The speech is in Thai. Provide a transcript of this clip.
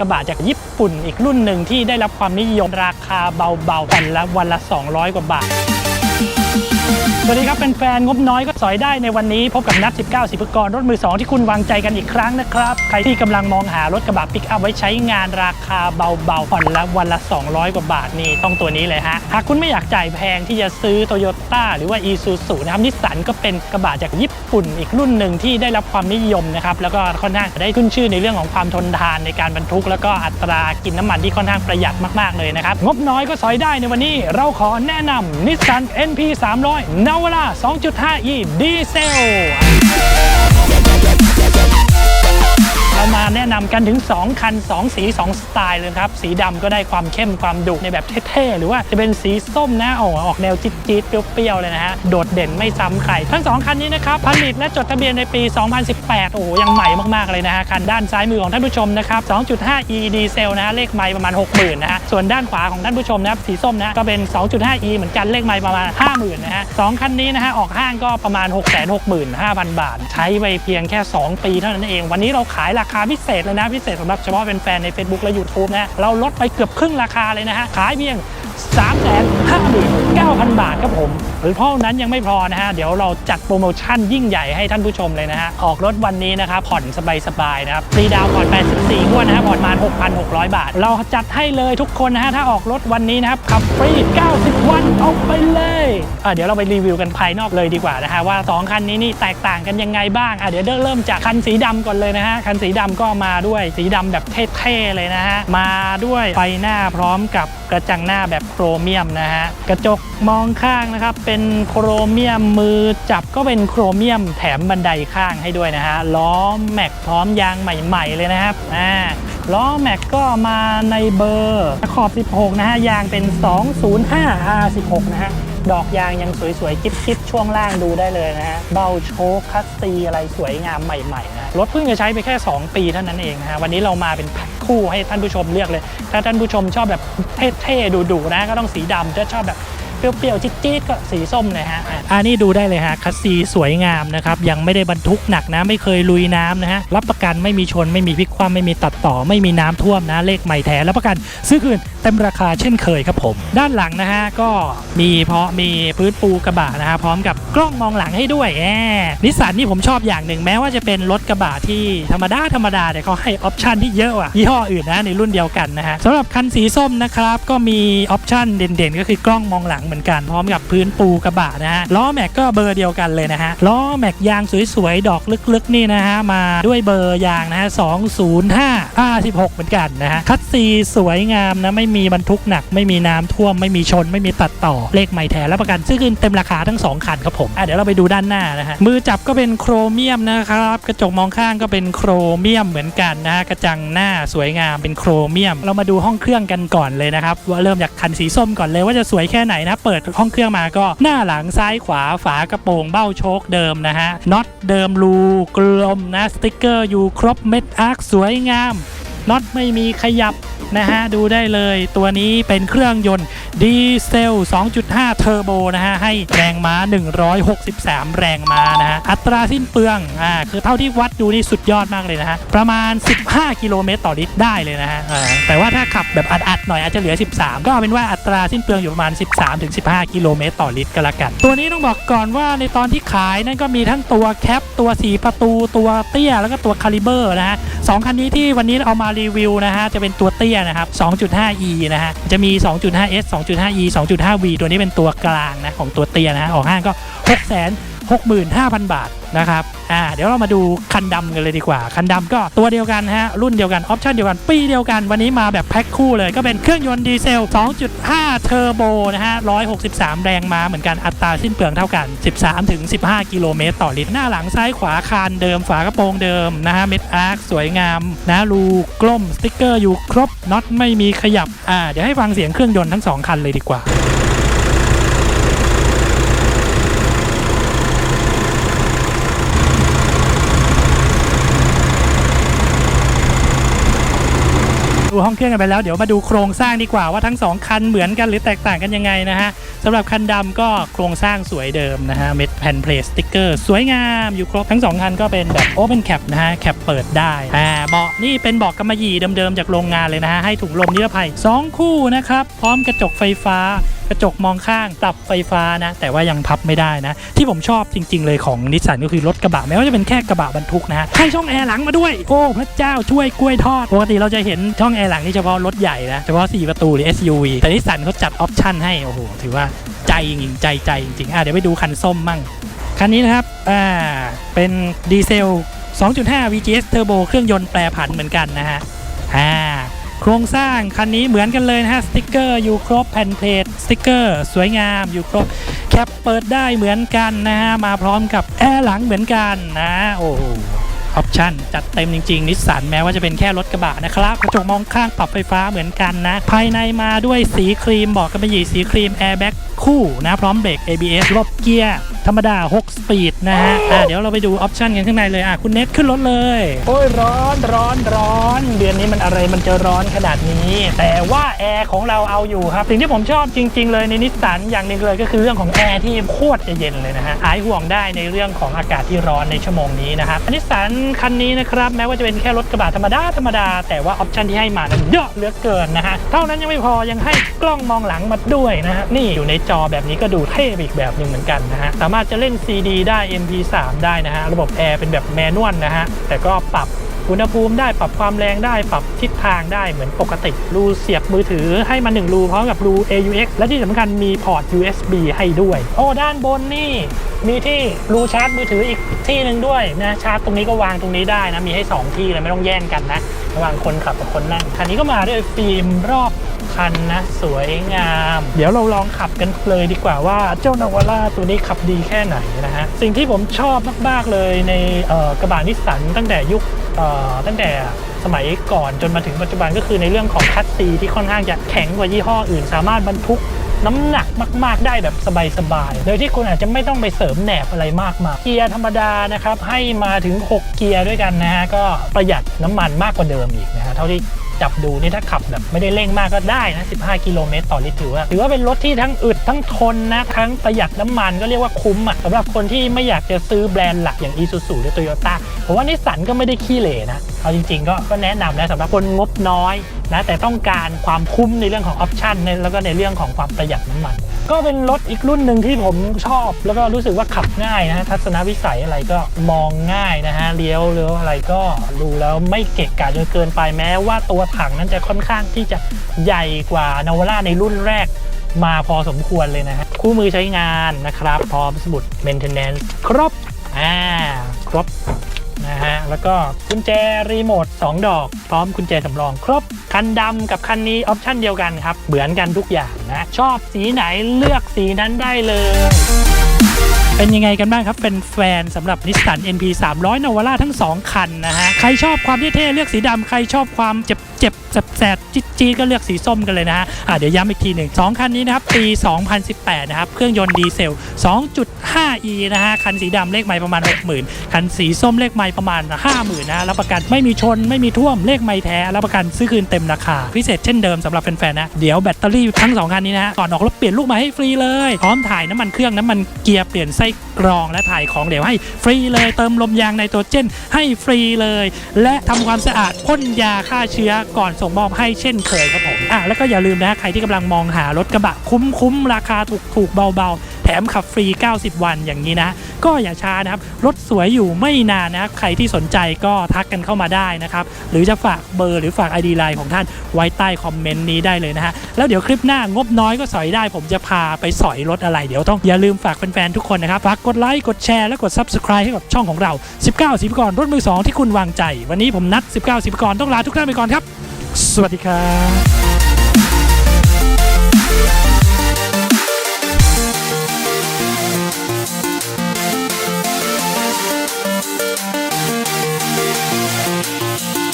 กระบะจากญี่ปุ่นอีกรุ่นหนึ่งที่ได้รับความนิยมราคาเบาๆแผ่นละวันละ 200 กว่าบาท สวัสดีครับเป็นแฟนๆงบน้อยก็สอยได้ในวันนี้ พบกับนัด 19 สิบกรรถมือ 2 ที่คุณวางใจกันอีกครั้งนะครับ ใครที่กำลังมองหารถกระบะปิกอัพไว้ใช้งานราคาเบาๆผ่อนละวันละ 200 กว่าบาทนี่ต้องตัวนี้เลยฮะ หากคุณไม่อยากจ่ายแพงที่จะซื้อโตโยต้าหรือว่า e s u s u นะครับนิสสันก็เป็นกระบะจากญี่ปุ่นอีกรุ่นหนึ่งที่ได้รับความนิยมนะครับแล้วก็ค่อนข้างจะได้ขึ้นชื่อในเรื่องของความทนทานในการบรรทุก แล้วก็อัตรากินน้ำมันที่ค่อนข้างประหยัดมากๆเลยนะครับงบน้อยก็สอยได้ในวันนี้เราขอแนะนำนิสสัน NP 300นาวาร่า2.5 e ดีเซล เรามาแนะนำกันถึง 2 คัน 2 สี 2 สไตล์เลยครับ สีดำก็ได้ความเข้มความดุในแบบเท่ๆ หรือว่าจะเป็นสีส้มนะออกออกแนวจี๊ดๆ เปรี้ยวๆ เลยนะฮะ โดดเด่นไม่ซ้ำใคร ทั้ง 2 คันนี้นะครับ ผลิตและจดทะเบียนในปี 2018 โอ้โห ยังใหม่มากๆ เลยนะฮะ คันด้านซ้ายมือของท่านผู้ชมนะครับ 2.5e ดีเซลนะฮะ เลขไมล์ประมาณ 60,000 นะฮะ ส่วนด้านขวาของท่านผู้ชมนะครับ สีส้มนะ ก็เป็น 2.5e เหมือนกัน เลขไมล์ประมาณ 50,000 นะฮะสองคันนี้นะฮะ ออกห้างก็ประมาณ 665,000 บาท ใช้ไปเพียงแค่ 2 ปีเท่านั้นเอง วันนี้เราขายราคาพิเศษเลยนะพิเศษสำหรับเฉพาะแฟนๆใน Facebook และ YouTube นะเราลดไปเกือบครึ่งราคาเลยนะฮะขายเพียง 359,000 บาทครับผมหรือเท่านั้นยังไม่พอนะฮะ เดี๋ยวเราจัดโปรโมชั่นยิ่งใหญ่ให้ท่านผู้ชมเลยนะฮะ ออกรถวันนี้นะครับผ่อนสบายๆนะครับฟรีดาวผ่อน 84งวดนะฮะผ่อนมา 6,600 บาท เราจัดให้เลยทุกคนนะฮะ ถ้าออกรถวันนี้นะครับขับฟรี 90 วันเอาไปเลยอะเดี๋ยวเราไปรีวิวกันภายนอกเลยดีกว่านะฮะว่า 2 คันนี้นี่แตกต่างกันยังไงบ้างอะเดี๋ยวเริ่มจากคันสีดำก่อนเลยนะฮะคันสีดำก็มาด้วยสีดำแบบเท่ๆเลยนะฮะมาด้วยไฟหน้าพร้อมกับกระจังหน้าแบบโครเมียมนะฮะกระจกมองข้างนะครับ เป็นโครเมียมมือจับก็เป็นโครเมียมแถมบันไดข้างให้ด้วยนะฮะล้อแม็กพร้อมยางใหม่ๆเลยนะครับอ่าล้อแม็กก็มาในเบอร์ขอบ 16 นะฮะยางเป็น 205 R16 นะฮะ ดอกยางยังสวยๆกิ๊บๆช่วงล่างดูได้เลยนะฮะเบาโชคคัสซีอะไรสวยงามใหม่ๆนะรถเพิ่งจะใช้ไปแค่ 2 ปีเท่านั้นเองนะฮะวันนี้เรามาเป็นแพ็คคู่ให้ท่านผู้ชมเลือกเลย ถ้าท่านผู้ชมชอบแบบเท่ๆดุๆนะก็ต้องสีดำถ้าชอบแบบ เปรี้ยวๆจี๊ดๆก็สีส้มเลยฮะอะอันนี้ดูได้เลยฮะคัสซีสวยงามนะครับยังไม่ได้บรรทุกหนักนะไม่เคยลุยน้ำนะฮะรับประกันไม่มีชนไม่มีพลิกคว่ำไม่มีตัดต่อ ไม่มีน้ำท่วมนะเลขใหม่แท้รับประกันซื้อคืนเต็มราคาเช่นเคยครับผม ด้านหลังนะฮะก็มีเพราะมีพื้นปูกระบะนะฮะพร้อมกับกล้องมองหลังให้ด้วยแอบนิสสันนี่ผมชอบอย่างหนึ่งแม้ว่าจะเป็นรถกระบะที่ธรรมดาธรรมดาแต่เขาให้ออปชันที่เยอะกว่ายี่ห้ออื่นนะในรุ่นเดียวกันนะฮะสำหรับคันสีส้มนะครับก็มีออปชันเด่นๆ ก็คือกล้องมองหลังเหมือนกันพร้อมกับพื้นปูกระบะนะฮะล้อแม็กก็เบอร์เดียวกันเลยนะฮะล้อแม็กยางสวยๆดอกลึกๆนี่นะฮะมาด้วยเบอร์ยางนะฮะ205 R16 เหมือนกันนะฮะคัดซีสวยงามนะไม่มีบรรทุกหนัก ไม่มีน้ำท่วมไม่มีชน ไม่มีตัดต่อเลขใหม่แท้รับประกันซื้อคืนเต็มราคาทั้งสองคันครับผมอะเดี๋ยวเราไปดูด้านหน้านะฮะมือจับก็เป็นโครเมียมนะครับกระจกมองข้างก็เป็นโครเมียมเหมือนกันนะฮะกระจังหน้าสวยงามเป็นโครเมียม เรามาดูห้องเครื่องกันก่อนเลยนะครับว่าเริ่มจากคันสีส้มก่อนเลยว่าจะสวยแค่ไหนนะเปิดห้องเครื่องมาก็หน้าหลังซ้ายขวาฝากระโปรงเบ้าโชคเดิมนะฮะน็อตเดิมรูกลมนะสติกเกอร์อยู่ครบเม็ดอาร์คสวยงามน็อตไม่มีขยับ นะฮะ ดูได้เลยตัวนี้เป็นเครื่องยนต์ดีเซล 2.5 เทอร์โบนะฮะ ให้แรงม้า 163 แรงม้านะฮะ อัตราสิ้นเปลืองอ่าคือเท่าที่วัดดูนี่สุดยอดมากเลยนะฮะ ประมาณ 15 กิโลเมตรต่อลิตรได้เลยนะฮะแต่ว่าถ้าขับแบบอัดๆหน่อยอาจจะเหลือ 13 ก็เอาเป็นว่าอัตราสิ้นเปลืองอยู่ประมาณ 13-15 กิโลเมตรต่อลิตรก็แล้วกัน ตัวนี้ต้องบอกก่อนว่าในตอนที่ขายนั่นก็มีทั้งตัวแคปตัว4ประตูตัวเตี้ยแล้วก็ตัวคาลิเบอร์นะฮะสองคันนี้ที่วันนี้เอามารีวิวนะฮะจะเป็นตัวเตี้ยนะครับ 2.5e นะฮะจะมี 2.5s 2.5e 2.5v ตัวนี้เป็นตัวกลางนะของตัวเตี้ยนะฮะออกห้างก็ 6 65,000 บาทนะครับอ่าเดี๋ยวเรามาดูคันดำกันเลยดีกว่า คันดำก็ตัวเดียวกันฮะ รุ่นเดียวกัน ออปชั่นเดียวกัน ปีเดียวกัน วันนี้มาแบบแพ็คคู่เลย ก็เป็นเครื่องยนต์ดีเซล 2.5 เทอร์โบนะฮะ 163 แรงม้าเหมือนกันอัตราสิ้นเปลืองเท่ากัน 13-15 กิโลเมตรต่อลิตร หน้าหลังซ้ายขวาคานเดิม ฝากระโปรงเดิมนะฮะ เม็ดอาร์คสวยงามนะรูกล้มสติ๊กเกอร์อยู่ครบน็อตไม่มีขยับอ่าเดี๋ยวให้ฟังเสียงเครื่องยนต์ทั้งสองคันเลยดีกว่า ดูห้องเครื่องกันไปแล้วเดี๋ยวมาดูโครงสร้างดีกว่าว่าทั้งสองคันเหมือนกันหรือแตกต่างกันยังไงนะฮะสำหรับคันดำก็โครงสร้างสวยเดิมนะฮะเม็ดแผ่นเพลสติกเกอร์สวยงามอยู่ครบทั้งสองคันก็เป็นแบบโอเปนแคปนะฮะแคปเปิดได้อ่าเบาะนี่เป็นเบาะกำมะหยี่เดิมๆจากโรงงานเลยนะฮะให้ถุงลมนิรภัยสองคู่นะครับพร้อมกระจกไฟฟ้า กระจกมองข้างปรับไฟฟ้านะ แต่ว่ายังพับไม่ได้นะ ที่ผมชอบจริง ๆ เลยของนิสสันก็คือรถกระบะแม้ว่าจะเป็นแค่กระบะบรรทุกนะให้ช่องแอร์หลังมาด้วยโอ้พระเจ้าช่วยกล้วยทอดปกติเราจะเห็นช่องแอร์หลังนี่เฉพาะรถใหญ่นะเฉพาะ4ประตูหรือ SUV แต่นิสสันเขาจัดออปชั่นให้โอ้โหถือว่าใจจริงใจใจจริงๆอะเดี๋ยวไปดูคันส้มมั่งคันนี้นะครับอ่าเป็นดีเซล2.5 VGS Turbo เครื่องยนต์แปรผันเหมือนกันนะฮะอ่า โครงสร้างคันนี้เหมือนกันเลยนะฮะสติกเกอร์อยู่ครบแผ่นเพลทสติกเกอร์สวยงามอยู่ครบแคปเปิดได้เหมือนกันนะฮะมาพร้อมกับแอร์หลังเหมือนกันนะโอ้โหออปชั่นจัดเต็มจริงๆนิสสันแม้ว่าจะเป็นแค่รถกระบะนะครับกระจกมองข้างปรับไฟฟ้าเหมือนกันนะ ภายในมาด้วยสีครีมบอกกันไปยีสีครีมแอร์แบ็กคู่นะพร้อมเบรก ABS ลบเกียร์ ธรรมดา 6 สปีดนะฮะอะเดี๋ยวเราไปดูออปชันกันข้างในเลยอะคุณเน็ตขึ้นรถเลย โอ้ยร้อนร้อนร้อน เดือนนี้มันอะไรมันจะร้อนขนาดนี้ แต่ว่าแอร์ของเราเอาอยู่ครับ สิ่งที่ผมชอบจริง ๆ เลยในนิสสันอย่างหนึ่งเลยก็คือเรื่องของแอร์ที่โคตรจะเย็นเลยนะฮะหายห่วงได้ในเรื่องของอากาศที่ร้อนในชั่วโมงนี้นะครับนิสสันคันนี้นะครับแม้ว่าจะเป็นแค่รถกระบะธรรมดาธรรมดาแต่ว่าออปชันที่ให้มานั้นเยอะเหลือเกินนะฮะเท่านั้นยังไม่พอยังให้กล้องมองหลังมาด้วยนะฮะนี่อยู่ในจอแบบนี้ก็ดูเท่อีกแบบหนึ่งเหมือนกันนะฮะสามามารถจะเล่น CD ได้ MP3 ได้นะฮะ ระบบแอร์เป็นแบบแมนนวลนะฮะ แต่ก็ปรับอุณหภูมิได้ปรับความแรงได้ปรับทิศทางได้เหมือนปกติ รูเสียบมือถือให้มา1รูพร้อมกับรู AUX และที่สำคัญมีพอร์ต USB ให้ด้วย โอ้ด้านบนนี่ มีที่รูชาร์จมือถืออีกที่หนึ่งด้วยนะชาร์จตรงนี้ก็วางตรงนี้ได้นะ มีให้ 2 ที่เลยไม่ต้องแย่งกันนะ ระหว่างคนขับกับคนนั่งคันนี้ก็มาด้วยฟิล์มรอบ คันนะ สวยงาม เดี๋ยวเราลองขับกันเลยดีกว่าว่าเจ้านาวาร่าตัวนี้ขับดีแค่ไหนนะฮะ สิ่งที่ผมชอบมาก ๆ เลยในกระบะนิสสันตั้งแต่ยุคตั้งแต่สมัยก่อนจนมาถึงปัจจุบันก็คือในเรื่องของคัสซีที่ค่อนข้างจะแข็งกว่ายี่ห้ออื่น สามารถบรรทุกน้ำหนักมากๆได้แบบสบายๆ โดยที่คุณอาจจะไม่ต้องไปเสริมแหนบอะไรมากมายเกียร์ธรรมดานะครับ ให้มาถึง 6 เกียร์ด้วยกันนะฮะก็ประหยัดน้ำมันมากกว่าเดิมอีกนะฮะเท่าที่ จับดูนี่ถ้าขับแบบไม่ได้เร่งมากก็ได้นะ 15 กิโลเมตรต่อลิตรถือว่าถือว่าเป็นรถที่ทั้งอึดทั้งทนนะ ทั้งประหยัดน้ำมันก็เรียกว่าคุ้มอะสำหรับคนที่ไม่อยากจะซื้อแบรนด์หลักอย่าง Isuzu หรือ Toyota ผมว่านิสสันก็ไม่ได้ขี้เหร่นะเอาจริงๆก็ก็แนะนำนะสำหรับคนงบน้อยนะแต่ต้องการความคุ้มในเรื่องของออปชันแล้วก็ในเรื่องของความประหยัดน้ำมัน ก็เป็นรถอีกรุ่นหนึ่งที่ผมชอบ แล้วก็รู้สึกว่าขับง่ายนะฮะทัศนวิสัยอะไรก็มองง่ายนะฮะเลี้ยวหรืออะไรก็ดูแล้วไม่เกะกะจนเกินไปแม้ว่าตัวถังนั้นจะค่อนข้างที่จะใหญ่กว่านาวาร่าในรุ่นแรกมาพอสมควรเลยนะฮะคู่มือใช้งานนะครับ พร้อมสมุด maintenance ครบอ่าครบ นะฮะ แล้วก็กุญแจรีโมท2ดอก พร้อมกุญแจสำรองครบ คันดำกับคันนี้ออปชั่นเดียวกันครับ เหมือนกันทุกอย่างนะ ชอบสีไหนเลือกสีนั้นได้เลยเป็นยังไงกันบ้างครับเป็นแฟนสำหรับนิสสัน NP 300 Navara ทั้ง 2 คันนะฮะ ใครชอบความเท่ๆเลือกสีดำใครชอบความเจ็บ เจ็บแสบๆจี๊ดก็เลือกสีส้มกันเลยนะฮะเดี๋ยวย้ำอีกทีหนึ่งสองคันนี้นะครับปี 2018 นะครับ เครื่องยนต์ดีเซล 2.5e นะฮะ คันสีดำเลขไมล์ประมาณ 60,000 คันสีส้มเลขไมล์ประมาณ 50,000นะฮะรับประกันไม่มีชนไม่มีท่วมเลขไมล์แท้ รับประกันซื้อคืนเต็มราคา พิเศษเช่นเดิมสำหรับแฟนๆนะ เดี๋ยวแบตเตอรี่ทั้ง 2 คันนี้นะฮะ ก่อนออกรถเปลี่ยนลูกใหมาให้ฟรีเลย พร้อมถ่ายน้ำมันเครื่องน้ำมันเกียร์เปลี่ยนไส้กรองและถ่ายของเหลวให้ฟรีเลย เติมลมยางไนโตรเจนให้ฟรีเลย และทำความสะอาดพ่นยาฆ่าเชื้อก่อนส่งมอบให้เช่นเคยครับผมอะแล้วก็อย่าลืมนะ ใครที่กำลังมองหารถกระบะคุ้มๆ ราคาถูกๆ เบาๆ แถมขับฟรี 90 วันอย่างนี้นะ ก็อย่าช้านะครับ รถสวยอยู่ไม่นานนะครับ ใครที่สนใจก็ทักกันเข้ามาได้นะครับ หรือจะฝากเบอร์หรือฝาก ID ไลน์ของท่านไว้ใต้คอมเมนต์นี้ได้เลยนะฮะ แล้วเดี๋ยวคลิปหน้างบน้อยก็สอยได้ ผมจะพาไปสอยรถอะไร เดี๋ยวต้องอย่าลืมฝากแฟนๆทุกคนนะครับ ฝากกดไลค์ กดแชร์ และกด Subscribe ให้กับช่องของเรา 19สิบกรรถมือสองที่คุณวางใจ วันนี้ผมนัด 19สิบกรต้องลาทุกท่านไปก่อนครับ สวัสดีครับ